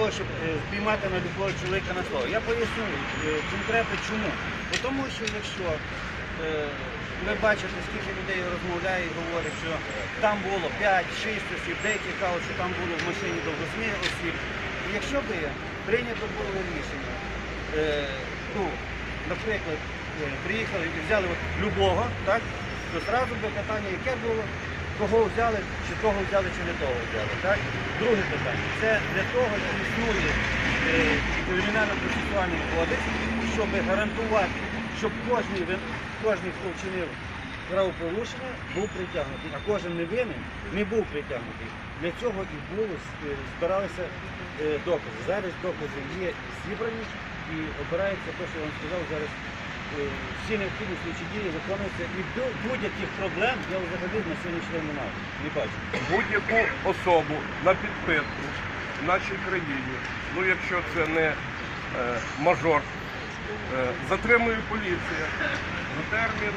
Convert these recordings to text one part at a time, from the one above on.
того, щоб е, спіймати на любого чоловіка на слово. Я поясню е, конкретно чому. Тому що якщо е, ви бачите, скільки людей розмовляє і говорить, що там було 5-6 осіб, деякі кажуть, що там було в машині до 8 осіб. І якщо би прийнято було рішення, ну, наприклад, приїхали і взяли от любого, так, то зразу би питання, яке було, кого взяли, чи того взяли, чи не того взяли. Так? Друге питання. Це для того і існує е, кримінально-процесуальний кодекс, щоб гарантувати, щоб вин- кожний, хто вчинив правопорушення, був притягнутий, а кожен невинний не був притягнутий. Для цього і було е, збиралися е, докази. Зараз докази є зібрані і обирається те, що я вам сказав зараз. Е, Всі необхідні слідчі дії виконуються і бу- будь-яких проблем я взагалі на сьогоднішній день не маю. Не бачу. будь-яку особу на підпитку в нашій країні, ну якщо це не е, мажор, е, затримує поліція на термін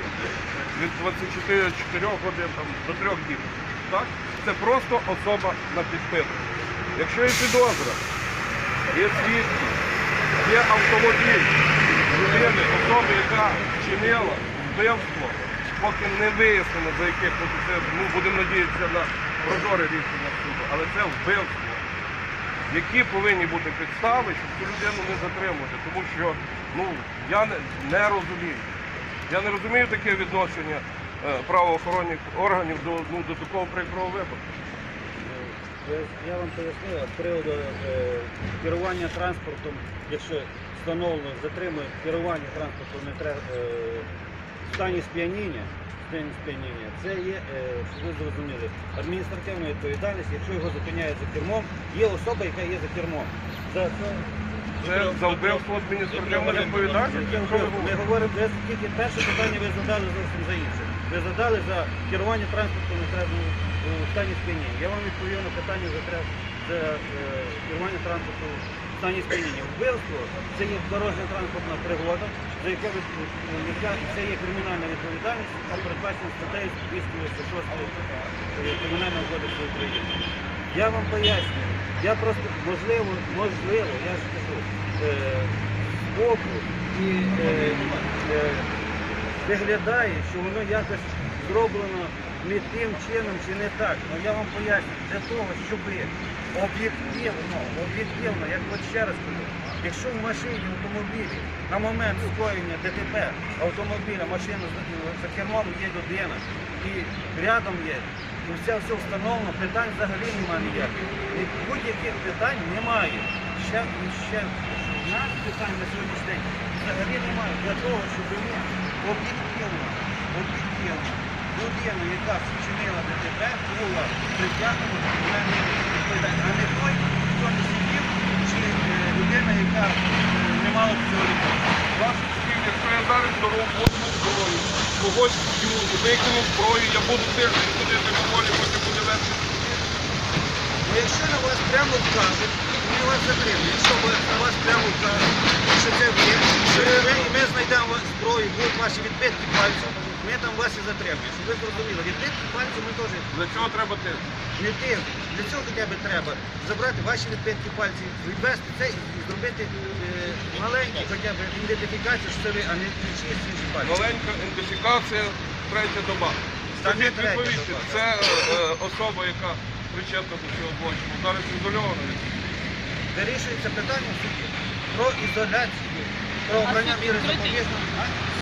від 24 годин там, до 3 днів. Так? Це просто особа на підпитку. Якщо є підозра, є свідки, є автомобіль людини, особи, яка вчинила вбивство, поки не вияснено, за яких це, ну, будемо надіятися на прозоре рішення суду, але це вбивство. Які повинні бути підстави, щоб цю людину не затримувати? Тому що ну, я не, не розумію. Я не розумію таке відношення е, правоохоронних органів до, ну, до такого прикрого випадку. Е, Я вам пояснив з приводу е, керування транспортом, якщо встановлено, затримує керування треба е, в стані сп'яніння, це є, е, щоб ви зрозуміли, адміністративна відповідальність, якщо його зупиняють за кермом, є особа, яка є за кермом. За це Це за вбивство адміністративна відповідальність? Ми говоримо, ви тільки перше питання ви задали зовсім за інше. Ви задали за керування транспортом не треба у стані сп'яніння. Я вам відповів на питання за, за е, керування транспорту стані сп'яніння. Вбивство це є дорожня транспортна пригода, за яке це є кримінальна відповідальність, яка передбачена статтею 286 е, Кримінального кодексу України. Я вам пояснюю. Я просто можливо, можливо, я ж кажу, е, збоку і е, е, виглядає, що воно якось зроблено не тим чином чи не так. Ну я вам поясню, для того, щоб об'єктивно, об'єктивно, як от ще раз кажу, якщо в машині, автомобілі на момент скоєння ДТП автомобіля, машина за кермом є людина і рядом є, і все все встановлено, питань взагалі немає ніяких. Будь-яких питань немає. Ще, і ще нас питань на сьогоднішній день взагалі немає для того, щоб ми об'єктивно, об'єктивно людину, яка вчинила ДТП, була притягнена до кримінальної відповідальності, а не той, хто не сидів, чи е, людина, яка е, не мала цього рішення. Ваші слів, якщо я зараз беру водну зброю, когось б'ю, викину зброю, я буду тиждень ходити по полі, потім буде вести. Ну, якщо на вас прямо вказують, ми вас затримуємо. Якщо на вас прямо вказують, що це ви, що ми знайдемо зброю, будуть ваші відбитки пальців, ми там вас і затримуємо. Щоб ви зрозуміли, відбитки пальців ми теж Для цього треба тиждень. не тим. Для цього хоча б треба забрати ваші відбитки пальців, відвести це і зробити е, маленьку хоча б ідентифікацію, що це ви, а не чиїсь інші пальці. Маленька ідентифікація, третя доба. Скажіть, третя відповідьте, доба. це е, особа, яка причетна до цього злочину, зараз ізольована від Вирішується питання в суді про ізоляцію, про обрання міри запобіжного.